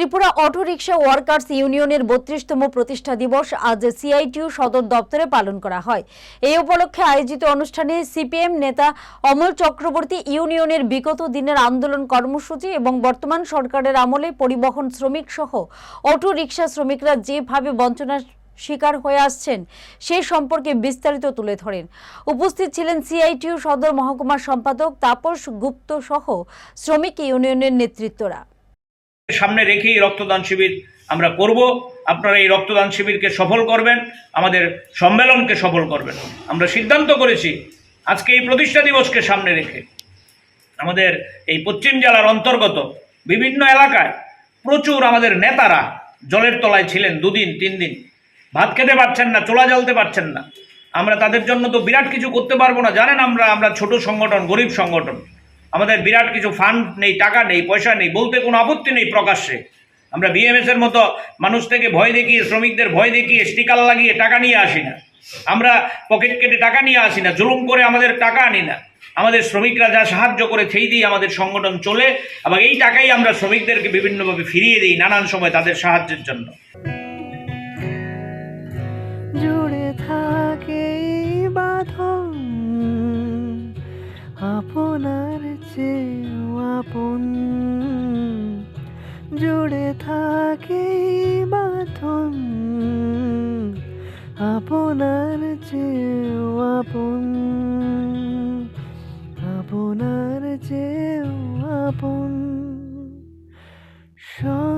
Tripura auto rickshaw workers ইউনিয়নের বত্রিশতম প্রতিষ্ঠা দিবস আজ সিআইটিউ সদর দপ্তরে পালন করা হয়। এই উপলক্ষে আয়োজিত অনুষ্ঠানে সিপিএম নেতা অমল চক্রবর্তী ইউনিয়নের বিগত দিনের আন্দোলন কর্মসূচি এবং বর্তমান সরকারের আমলে পরিবহন শ্রমিক সহ অটো রিক্সা শ্রমিকরা যেভাবে বঞ্চনার শিকার হয়ে আসছেন, সে সম্পর্কে বিস্তারিত তুলে ধরেন। উপস্থিত ছিলেন সিআইটিউ সদর মহকুমার সম্পাদক তাপস গুপ্ত সহ শ্রমিক ইউনিয়নের নেতৃত্বরা। সামনে রেখেই রক্তদান শিবির আমরা করব। আপনারা এই রক্তদান শিবিরকে সফল করবেন, আমাদের সম্মেলনকে সফল করবেন। আমরা সিদ্ধান্ত করেছি, আজকে এই প্রতিষ্ঠা দিবসকে সামনে রেখে। আমাদের এই পশ্চিম জেলার অন্তর্গত বিভিন্ন এলাকায় প্রচুর আমাদের নেতারা জলের তলায় ছিলেন দুদিন, তিন দিন। ভাত খেতে পারছেন না, চোলা জ্বালতে পারছেন না। আমরা তাদের জন্য তো বিরাট কিছু করতে পারব না। জানেন আমরা আমরা ছোট সংগঠন, গরিব সংগঠন। আমাদের বিরাট কিছু ফান্ড নেই, টাকা নেই, পয়সা নেই, বলতে কোনো আপত্তি নেই প্রকাশ্যে। আমরা বিএমএস এর মতো মানুষ থেকে ভয় দেখিয়ে, শ্রমিকদের ভয় দেখিয়ে স্টিকার লাগিয়ে টাকা নিয়ে আসি না। আমরা পকেট কেটে টাকা নিয়ে আসি না, জুলুম করে আমাদের টাকা আনি না। আমাদের শ্রমিকরা যা সাহায্য করে, সেই দিয়ে আমাদের সংগঠন চলে। এবং এই টাকাই আমরা শ্রমিকদেরকে বিভিন্নভাবে ফিরিয়ে দিই নানান সময় তাদের সাহায্যের জন্য। যে আপন। জুড়ে থাকে বাঁধন আপনার যে আপন। আপনার যে আপন। সব